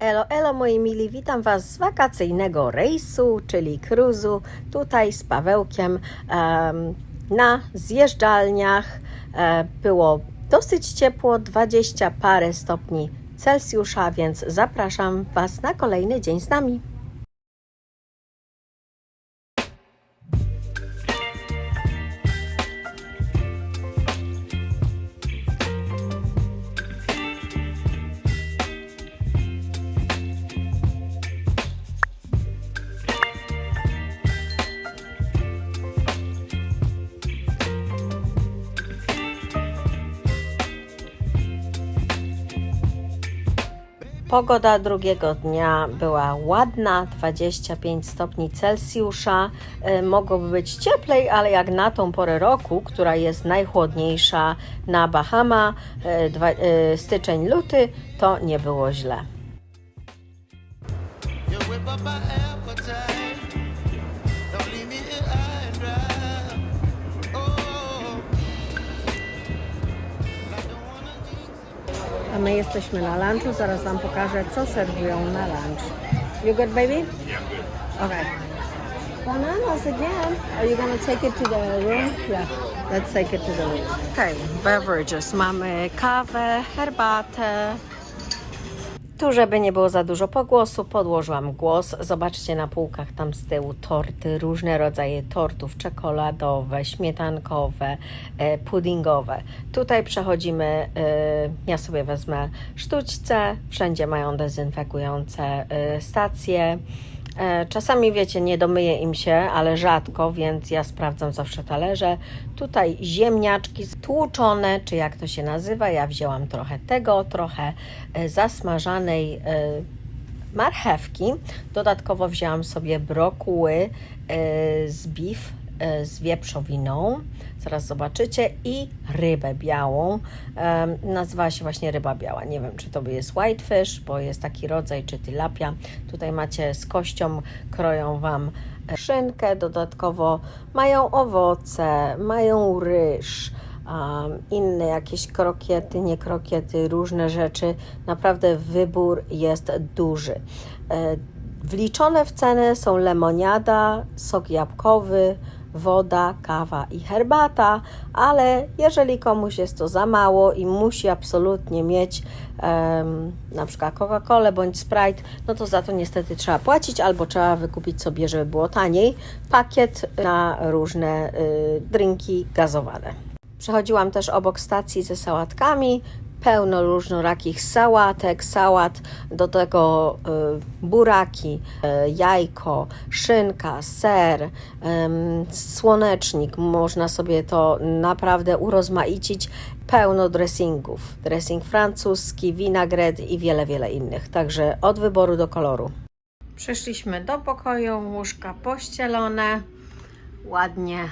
Elo, elo moi mili, witam Was z wakacyjnego rejsu, czyli cruise'u, tutaj z Pawełkiem em, na zjeżdżalniach. E, było dosyć ciepło, 20 parę stopni Celsjusza, więc zapraszam Was na kolejny dzień z nami. Pogoda drugiego dnia była ładna, 25 stopni Celsjusza. E, Mogłoby być cieplej, ale jak na tą porę roku, która jest najchłodniejsza na Bahama, e, e, styczeń, luty, to nie było źle. A my jesteśmy na lunchu, zaraz Wam pokażę, co serwują na lunch. You good, baby? Yeah, good. Okay. Bananas again. Are you gonna take it to the room? Yeah. Let's take it to the room. Okay, beverages. Mamy kawę, herbatę. Tu, żeby nie było za dużo pogłosu, podłożyłam głos. Zobaczcie na półkach tam z tyłu torty, różne rodzaje tortów, czekoladowe, śmietankowe, e, puddingowe. Tutaj przechodzimy, e, ja sobie wezmę sztućce, wszędzie mają dezynfekujące e, stacje. E, Czasami wiecie, nie domyje im się, ale rzadko, więc ja sprawdzam zawsze talerze. Tutaj ziemniaczki stłuczone, czy jak to się nazywa. Ja wzięłam trochę tego, trochę e, zasmażanej e, marchewki. Dodatkowo wzięłam sobie brokuły z beef z wieprzowiną. Zaraz zobaczycie. I rybę białą. Nazywa się właśnie ryba biała. Nie wiem, czy to jest whitefish, bo jest taki rodzaj, czy tilapia. Tutaj macie z kością, kroją Wam e, szynkę. Dodatkowo mają owoce, mają ryż inne jakieś krokiety, nie krokiety, różne rzeczy. Naprawdę wybór jest duży. E, Wliczone w cenę są lemoniada, sok jabłkowy, woda, kawa i herbata, ale jeżeli komuś jest to za mało i musi absolutnie mieć em, na przykład Coca-Colę bądź Sprite, no to za to niestety trzeba płacić albo trzeba wykupić sobie, żeby było taniej, pakiet na różne y, drinki gazowane. Przechodziłam też obok stacji ze sałatkami. Pełno różnorakich sałatek, sałat, do tego y, buraki, y, jajko, szynka, ser, słonecznik. Można sobie to naprawdę urozmaicić. Pełno dressingów. Dressing francuski, winagret i wiele, wiele innych. Także od wyboru do koloru. Przeszliśmy do pokoju, łóżka pościelone, ładnie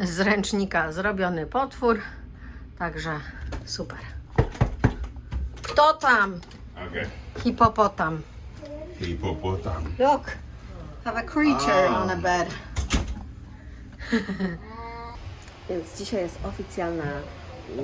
z ręcznika zrobiony potwór. Także super. Kto tam? Okay. Hipopotam. Hippopotam. Look, have a creature on the bed. Więc dzisiaj jest oficjalna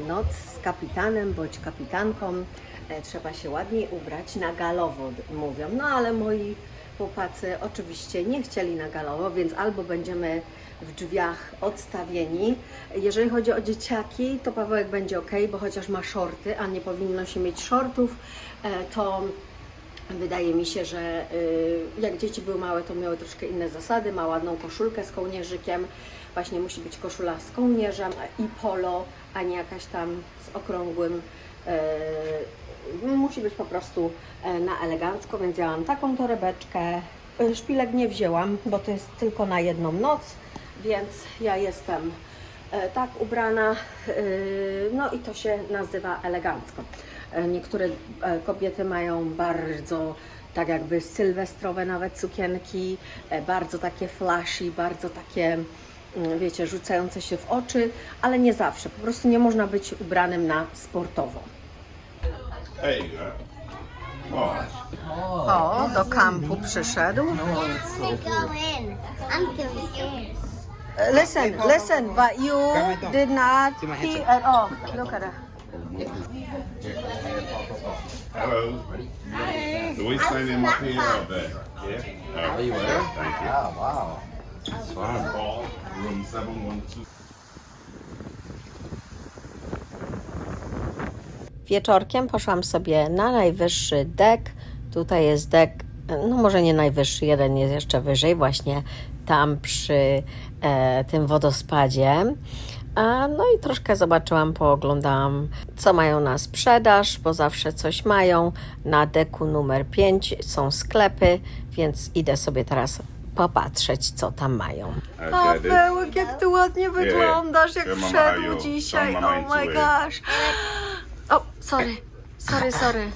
noc z kapitanem bądź kapitanką. E, Trzeba się ładniej ubrać na galowo, mówią. No ale moi chłopacy oczywiście nie chcieli na galowo, więc albo będziemy w drzwiach odstawieni. Jeżeli chodzi o dzieciaki, to Pawełek będzie ok, bo chociaż ma shorty, a nie powinno się mieć shortów, e, to Wydaje mi się, że y, jak dzieci były małe, to miały troszkę inne zasady. Ma ładną koszulkę z kołnierzykiem. Właśnie musi być koszula z kołnierzem i polo, a nie jakaś tam z okrągłym. Y, musi być po prostu e, na elegancko, więc ja mam taką torebeczkę. Y, Szpilek nie wzięłam, bo to jest tylko na jedną noc, więc ja jestem e, tak ubrana, no i to się nazywa elegancko. E, Niektóre e, kobiety mają bardzo tak jakby sylwestrowe nawet sukienki, e, bardzo takie flashy, bardzo takie mm, wiecie, rzucające się w oczy, ale nie zawsze. Po prostu nie można być ubranym na sportowo. There you go. Oh, O, do kampu przyszedł. I'm gonna go in. I'm confused. Listen, listen, but you did not pee at all. Look at her. hello. So we signing up here or there? Yeah. Are you there? Thank you. Oh, wow. That's fun. Call room 712. Wieczorkiem poszłam sobie na najwyższy dek. Tutaj jest dek, no może nie najwyższy, jeden jest jeszcze wyżej, właśnie tam przy e, tym wodospadzie. A, no i troszkę zobaczyłam, pooglądałam, co mają na sprzedaż, bo zawsze coś mają. Na deku numer 5 są sklepy, więc idę sobie teraz popatrzeć, co tam mają. Pawełek, jak ty ładnie wyglądasz, jak wszedł dzisiaj. Oh my gosh. Sorry, sorry, sorry.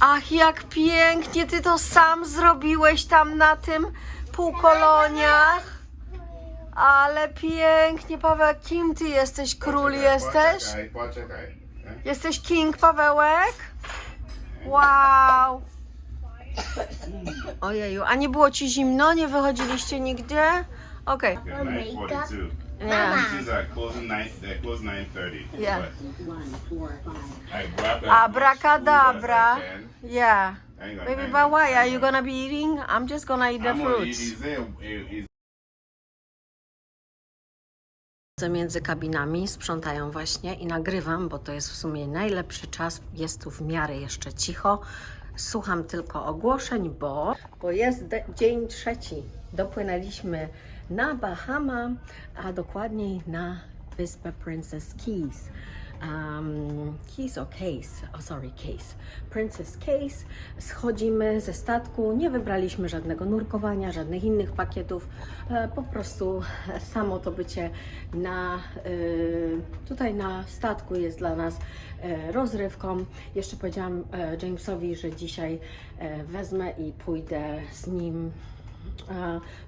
Ach, jak pięknie ty to sam zrobiłeś tam na tym półkoloniach. Ale pięknie, Paweł, kim ty jesteś? Król jesteś? Poczekaj, poczekaj. Jesteś king, Pawełek? Wow. Ojeju, a nie było ci zimno? Nie wychodziliście nigdzie? Okej. Yeah, 9:42. Yeah. Beaches are closing nine. They're closing 9:30. Yeah. But I grab as Abracadabra. much food as I can. Yeah. Hang on, Baby, hang but on, why? hang Are you on. gonna be eating? I'm just gonna eat the I'm gonna eat fruits. these. It- it's Między kabinami sprzątają właśnie i nagrywam, bo to jest w sumie najlepszy czas. Jest tu w miarę jeszcze cicho. Słucham tylko ogłoszeń, bo, bo jest de- dzień trzeci. Dopłynęliśmy na Bahama, a dokładniej na wyspę Princess Keys. Um, keys or Case? Oh, sorry, Case. Princess Case. Schodzimy ze statku. Nie wybraliśmy żadnego nurkowania, żadnych innych pakietów. E, po prostu samo to bycie na, y, tutaj na statku jest dla nas e, rozrywką. Jeszcze powiedziałam e, Jamesowi, że dzisiaj e, wezmę i pójdę z nim E,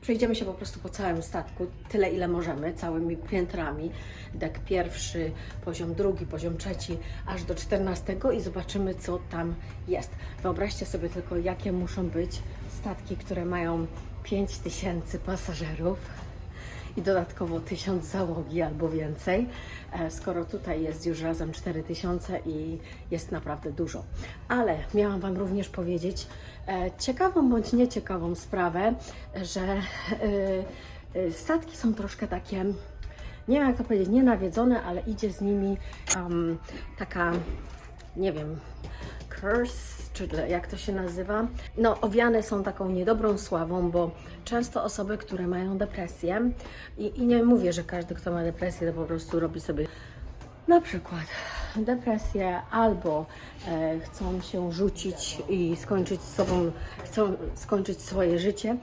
Przejdziemy się po prostu po całym statku, tyle ile możemy, całymi piętrami. Dek pierwszy, poziom drugi, poziom trzeci, aż do czternastego i zobaczymy, co tam jest. Wyobraźcie sobie tylko, jakie muszą być statki, które mają 5000 pasażerów i dodatkowo 1000 załogi albo więcej, e, skoro tutaj jest już razem 4000 i jest naprawdę dużo. Ale miałam Wam również powiedzieć e, ciekawą bądź nieciekawą sprawę, że e, statki są troszkę takie, nie wiem jak to powiedzieć, nienawiedzone, ale idzie z nimi um, taka, nie wiem, curse, czy jak to się nazywa. No, owiane są taką niedobrą sławą, bo często osoby, które mają depresję, i, i nie mówię, że każdy, kto ma depresję, to po prostu robi sobie na przykład depresję albo e, chcą się rzucić i skończyć z sobą, chcą skończyć swoje życie.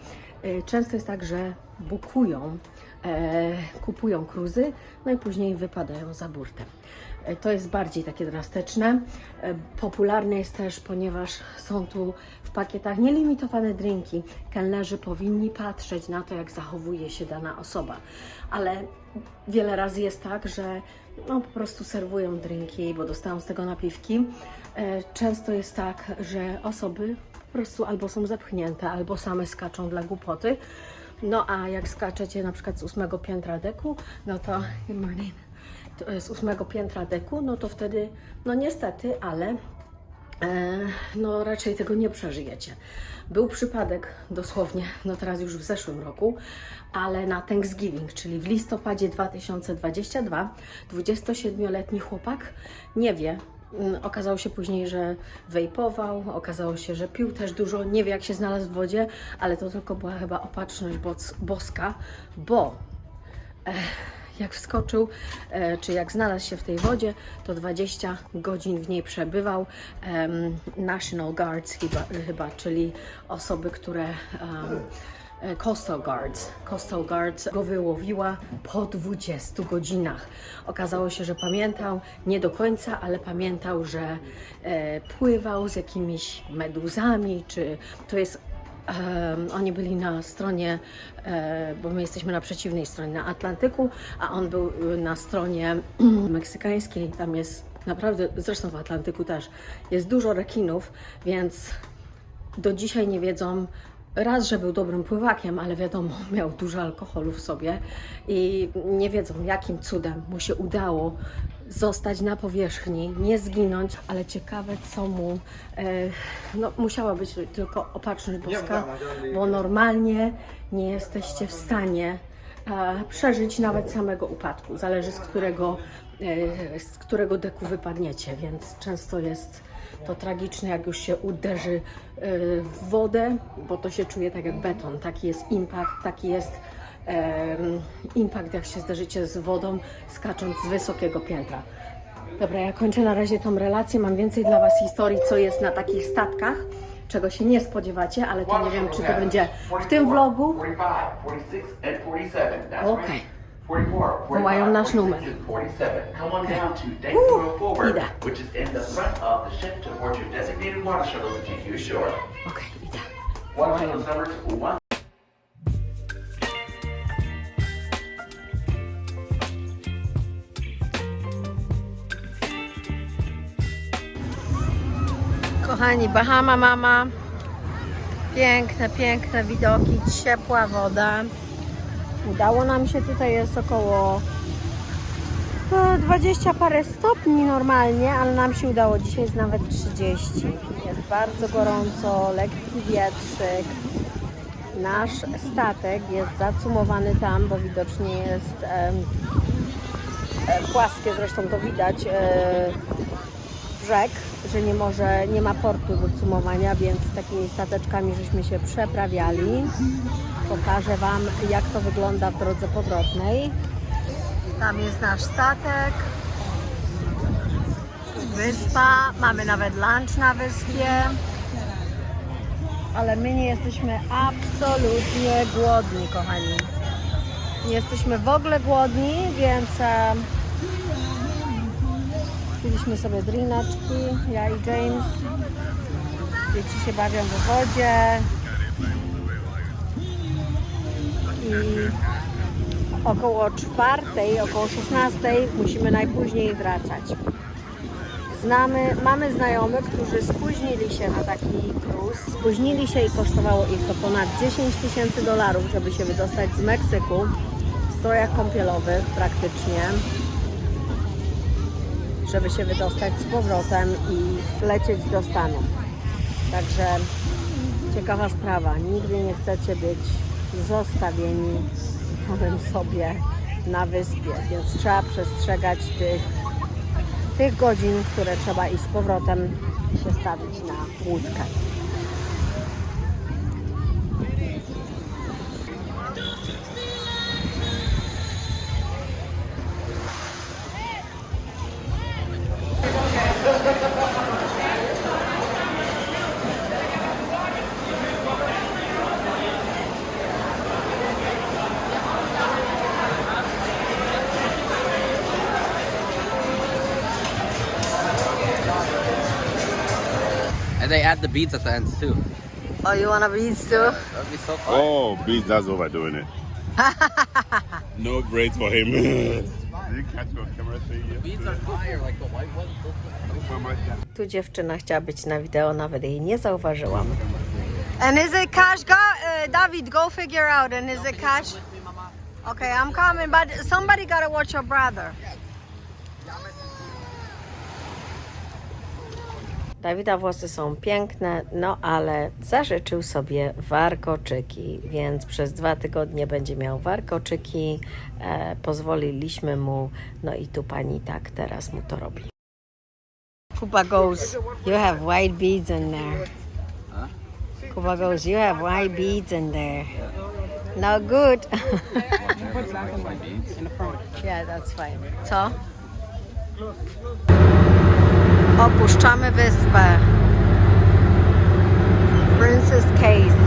E, często jest tak, że bukują, e, kupują cruzy, no i później wypadają za burtę. E, To jest bardziej takie drastyczne. E, Popularne jest też, ponieważ są tu w pakietach nielimitowane drinki. Kelnerzy powinni patrzeć na to, jak zachowuje się dana osoba. Ale wiele razy jest tak, że no, po prostu serwują drinki, bo dostają z tego napiwki. E, Często jest tak, że osoby po prostu albo są zepchnięte, albo same skaczą dla głupoty. No a jak skaczecie na przykład z ósmego piętra deku, no to good morning z ósmego piętra deku, no to wtedy, no niestety, ale e, no raczej tego nie przeżyjecie. Był przypadek dosłownie, no teraz już w zeszłym roku, ale na Thanksgiving, czyli w listopadzie 2022, 27-letni chłopak nie wie, mm, Okazało się później, że wejpował, okazało się, że pił też dużo, nie wie jak się znalazł w wodzie, ale to tylko była chyba opatrzność bos- boska, bo jak wskoczył, e, czy jak znalazł się w tej wodzie, to 20 godzin w niej przebywał. National Guards chyba, chyba czyli osoby, które e, Coastal Guards. Coastal Guards go wyłowiła po 20 godzinach. Okazało się, że pamiętał, nie do końca, ale pamiętał, że e, pływał z jakimiś meduzami, czy to jest Em, oni byli na stronie, e, bo my jesteśmy na przeciwnej stronie, na Atlantyku, a on był y, na stronie meksykańskiej. Tam jest naprawdę, zresztą w Atlantyku też, jest dużo rekinów, więc do dzisiaj nie wiedzą. Raz, że był dobrym pływakiem, ale wiadomo, miał dużo alkoholu w sobie i nie wiedzą, jakim cudem mu się udało zostać na powierzchni, nie zginąć, ale ciekawe co mu, e, no musiała być tylko opatrzność boska, bo normalnie nie jesteście w stanie e, przeżyć nawet samego upadku, zależy z którego, e, z którego deku wypadniecie, więc często jest to tragiczne, jak już się uderzy w wodę, bo to się czuje tak jak beton, taki jest impact, taki jest impact, jak się zderzycie z wodą, skacząc z wysokiego piętra. Dobra, ja kończę na razie tą relację. Mam więcej dla Was historii, co jest na takich statkach, czego się nie spodziewacie, ale to nie wiem, czy to będzie w tym vlogu. 45, 46, and 47. That's Okay. right. 44, Wołają 45, nasz numer. 46, and 47. Come on Okay. down to Deck Woo, 204, idę. which is in the Kochani, Bahama Mama. Piękne, piękne widoki, ciepła woda. Udało nam się, tutaj jest około e, 20 parę stopni normalnie, ale nam się udało. Dzisiaj jest nawet 30. Jest bardzo gorąco, lekki wietrzyk. Nasz statek jest zacumowany tam, bo widocznie jest em, e, płaskie, zresztą to widać. E, brzeg, że nie może, nie ma portu do cumowania, więc takimi stateczkami żeśmy się przeprawiali. Pokażę Wam, jak to wygląda w drodze powrotnej. Tam jest nasz statek. Wyspa. Mamy nawet lunch na wyspie. Ale my nie jesteśmy absolutnie głodni, kochani. Nie jesteśmy w ogóle głodni, więc e, Piliśmy sobie drineczki, ja i James. Dzieci się bawią w wodzie. I około czwartej, około 16 musimy najpóźniej wracać. Znamy, mamy znajomych, którzy spóźnili się na taki cruise. Spóźnili się i kosztowało ich to ponad 10 tysięcy dolarów, żeby się wydostać z Meksyku w strojach kąpielowych praktycznie żeby się wydostać z powrotem i lecieć do Stanów. Także ciekawa sprawa. Nigdy nie chcecie być zostawieni samym sobie na wyspie, więc trzeba przestrzegać tych, tych godzin, które trzeba iść z powrotem i się stawić na łódkę. The beads at the ends too. Oh, you want a be too? That'd be so fun. Oh, beats, that's overdoing it. no braids for him. Did you catch on camera saying yes? Beads are fire, like the white ones. Tu dziewczyna chciała być na wideo, nawet jej nie zauważyłam. And is it cash? Go, uh, David, go figure out. And is it cash? Okay, I'm coming, but somebody gotta watch your brother. Dawida włosy są piękne, no ale zażyczył sobie warkoczyki, więc przez dwa tygodnie będzie miał warkoczyki. E, pozwoliliśmy mu, no i tu pani tak teraz mu to robi. Kuba goes, you have white beads in there. Kuba goes, you have white beads in there. No good. yeah, that's fine. Co? Opuszczamy wyspę. Princess Case.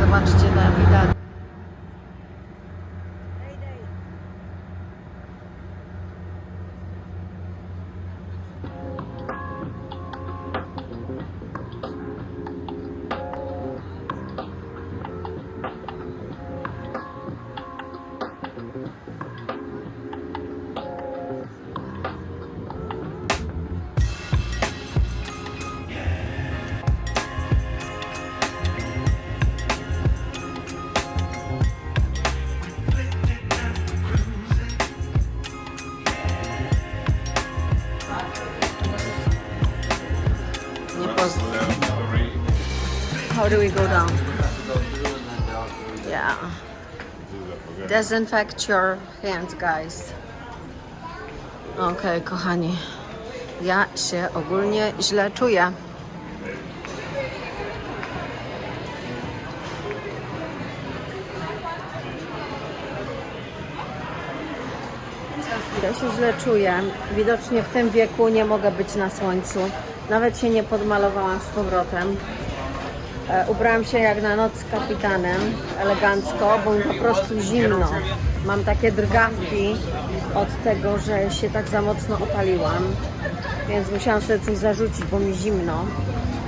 Zobaczcie Dawida. how do we go down? Yeah. Disinfect your hands, guys. Okej, kochani. Ja się ogólnie źle czuję. Ja się źle czuję. Widocznie w tym wieku nie mogę być na słońcu. Nawet się nie podmalowałam z powrotem. E, ubrałam się jak na noc z kapitanem, elegancko, bo mi po prostu zimno. Mam takie drgawki od tego, że się tak za mocno opaliłam, więc musiałam sobie coś zarzucić, bo mi zimno.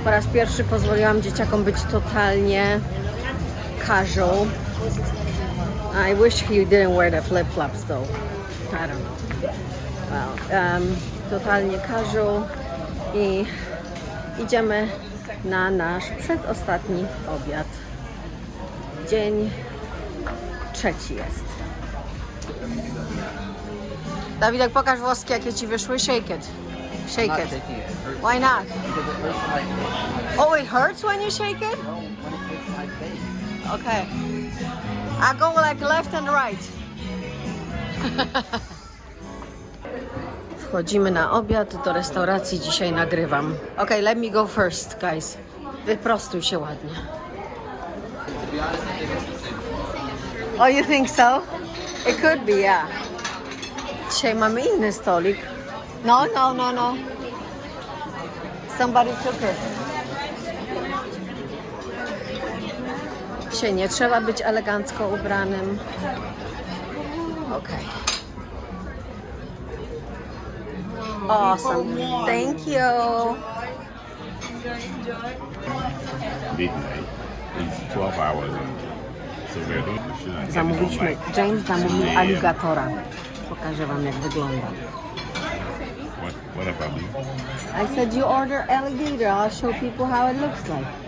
Po raz pierwszy pozwoliłam dzieciakom być totalnie casual. I wish he didn't wear the flip-flops though. I don't know. Well, um, totalnie casual i idziemy na nasz przedostatni obiad. Dzień trzeci jest. Dawidek, pokaż włoski, jakie ci wyszły. Shake it. Shake it. Why not? Oh, it hurts when you shake it? Okay. I go like left and right. Wchodzimy na obiad do restauracji. Dzisiaj nagrywam. Okay, let me go first, guys. Wyprostuj się ładnie. Oh, you think so? It could be, yeah. Dzisiaj mamy inny stolik. No, no, no, no. Somebody took it. Dzisiaj nie trzeba być elegancko ubranym. Okej. Awesome. Thank you. Midnight. It's 12 hours. So we're doing we should not get it on, Zamówiliśmy, James zamówił 2 aligatora. Pokażę wam jak wygląda. What, what about me? I said you order alligator. I'll show people how it looks like.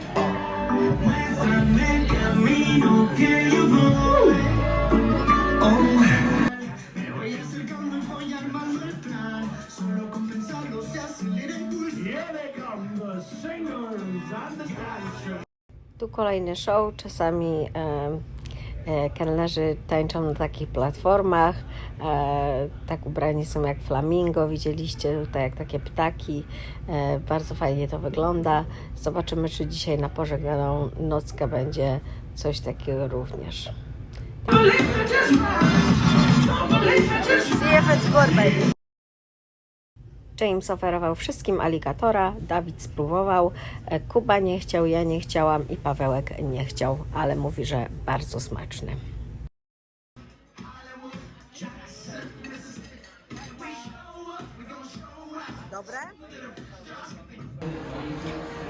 Tu kolejny show. Czasami e, e, kelnerzy tańczą na takich platformach. E, tak ubrani są jak flamingo. Widzieliście tutaj jak takie ptaki. E, bardzo fajnie to wygląda. Zobaczymy, czy dzisiaj na pożegnaną nockę będzie coś takiego również. See if it's good, baby. James oferował wszystkim aligatora, Dawid spróbował, e, Kuba nie chciał, ja nie chciałam i Pawełek nie chciał, ale mówi, że bardzo smaczny. Dobre?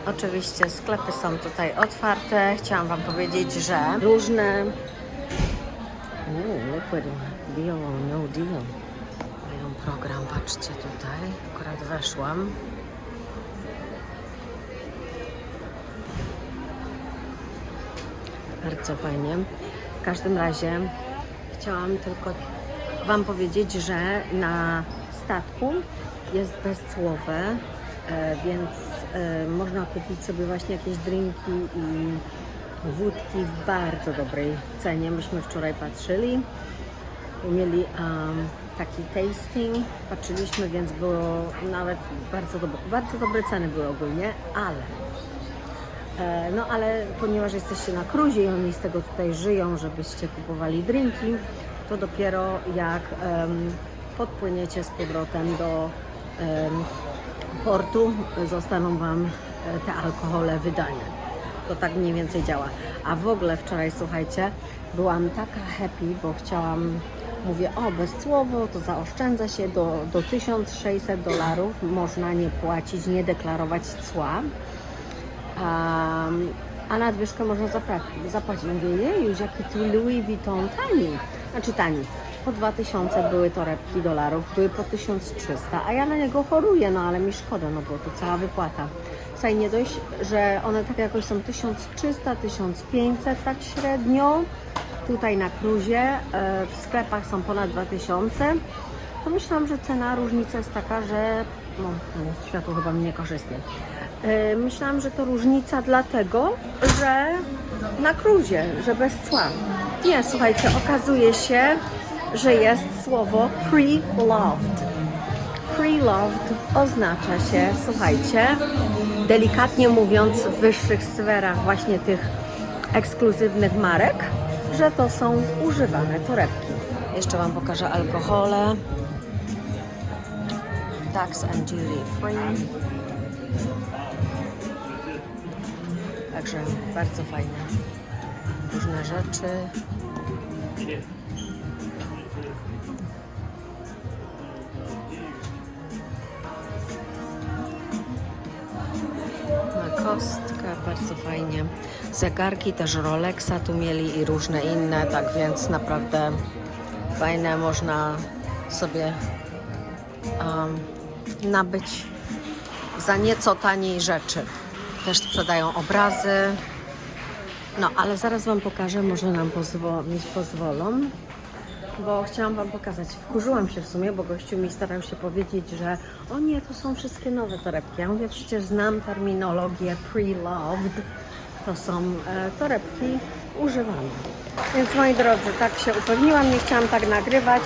Oczywiście sklepy są tutaj otwarte. Chciałam Wam powiedzieć, że różne. Uuu, liquid deal or no deal. Patrzcie tutaj. Akurat weszłam. Bardzo fajnie. W każdym razie chciałam tylko Wam powiedzieć, że na statku jest bezcłowe, e, więc e, można kupić sobie właśnie jakieś drinki i wódki w bardzo dobrej cenie. Myśmy wczoraj patrzyli. Mieli um, taki tasting, patrzyliśmy, więc było nawet bardzo, dobre, bardzo dobre ceny były ogólnie, ale e, no ale ponieważ jesteście na cruzie i oni z tego tutaj żyją, żebyście kupowali drinki, to dopiero jak podpłyniecie z powrotem do portu, zostaną Wam e, te alkohole wydane. To tak mniej więcej działa. A w ogóle wczoraj, słuchajcie, byłam taka happy, bo chciałam, mówię, o, bezcłowo, to zaoszczędza się do, do 1600 dolarów, można nie płacić, nie deklarować cła. A, a nadwyżkę można zapra- zapłacić. Mówię, jejuś, jaki tu Louis Vuitton tani. Znaczy tani. Po 2000 były torebki dolarów, były po 1300, a ja na niego choruję, no ale mi szkoda, no bo to cała wypłata. Słuchaj, nie dość, że one tak jakoś są 1300, 1500 tak średnio. Tutaj na cruzie, e, w sklepach są ponad 2000. To myślałam, że cena różnica jest taka, że No, światło chyba mi niekorzystnie. E, Myślałam, że to różnica dlatego, że na cruzie, że bez cła. Nie, słuchajcie, okazuje się, że jest słowo pre-loved. Pre-loved oznacza się, słuchajcie, delikatnie mówiąc w wyższych sferach właśnie tych ekskluzywnych marek, że to są używane torebki. Jeszcze Wam pokażę alkohole. Tax and duty free. Także bardzo fajne. Różne rzeczy. Na kostkę, bardzo fajnie. Zegarki też Rolexa tu mieli i różne inne, tak więc naprawdę fajne, można sobie um, nabyć za nieco taniej rzeczy. Też sprzedają obrazy. No, ale zaraz Wam pokażę, może nam pozwo- mi pozwolą, bo chciałam Wam pokazać. Wkurzyłam się w sumie, bo gościu mi starał się powiedzieć, że o nie, to są wszystkie nowe torebki. Ja mówię, przecież znam terminologię pre-loved. To są e, torebki używane. Więc moi drodzy, tak się upewniłam, nie chciałam tak nagrywać,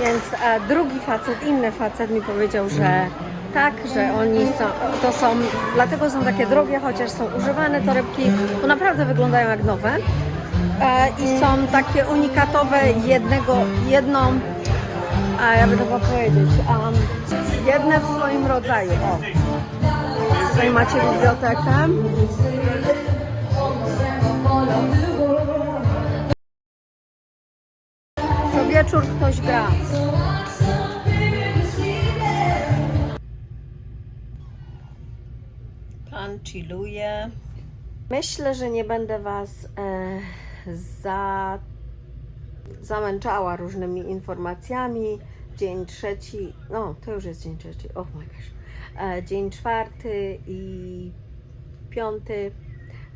więc e, drugi facet, inny facet mi powiedział, że tak, że oni są, to są, dlatego są takie drogie, chociaż są używane torebki, bo naprawdę wyglądają jak nowe e, i są takie unikatowe jednego, jedną, a ja bym mogła powiedzieć, um, jedne w swoim rodzaju. O. Tutaj macie bibliotekę. Wieczór ktoś gra. Pan chilluje. Myślę, że nie będę Was e, za, zamęczała różnymi informacjami. Dzień trzeci, no to już jest dzień trzeci, oh my gosh. E, dzień czwarty i piąty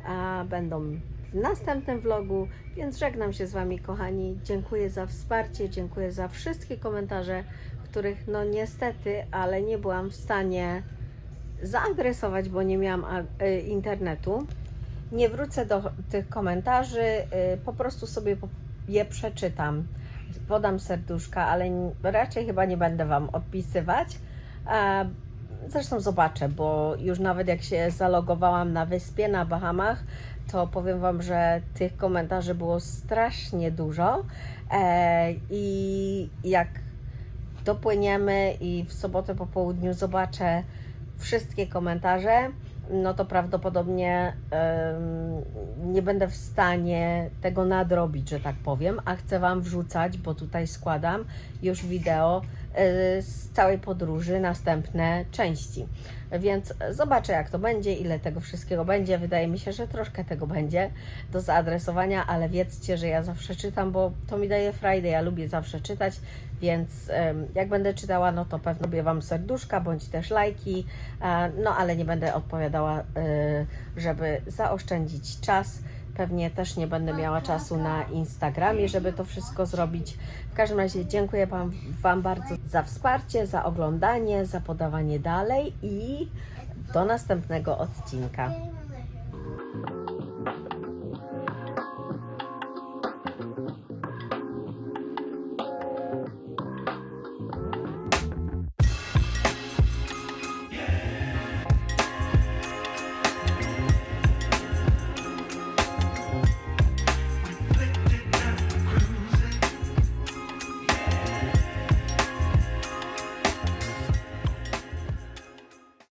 a, będą w następnym vlogu, więc żegnam się z Wami kochani. Dziękuję za wsparcie, dziękuję za wszystkie komentarze, których no niestety, ale nie byłam w stanie zaadresować, bo nie miałam y, internetu. Nie wrócę do tych komentarzy, y, po prostu sobie je przeczytam. Podam serduszka, ale raczej chyba nie będę Wam odpisywać. Zresztą zobaczę, bo już nawet jak się zalogowałam na wyspie na Bahamach, to powiem Wam, że tych komentarzy było strasznie dużo. E, I jak dopłyniemy i w sobotę po południu zobaczę wszystkie komentarze, no to prawdopodobnie nie będę w stanie tego nadrobić, że tak powiem, a chcę Wam wrzucać, bo tutaj składam już wideo z całej podróży, następne części. Więc zobaczę, jak to będzie, ile tego wszystkiego będzie. Wydaje mi się, że troszkę tego będzie do zaadresowania, ale wiedzcie, że ja zawsze czytam, bo to mi daje Friday. Ja lubię zawsze czytać, więc jak będę czytała, no to pewno robię Wam serduszka bądź też lajki, e, no ale nie będę odpowiadała, e, żeby zaoszczędzić czas. Pewnie też nie będę miała czasu na Instagramie, żeby to wszystko zrobić. W każdym razie dziękuję Wam, wam bardzo za wsparcie, za oglądanie, za podawanie dalej i do następnego odcinka.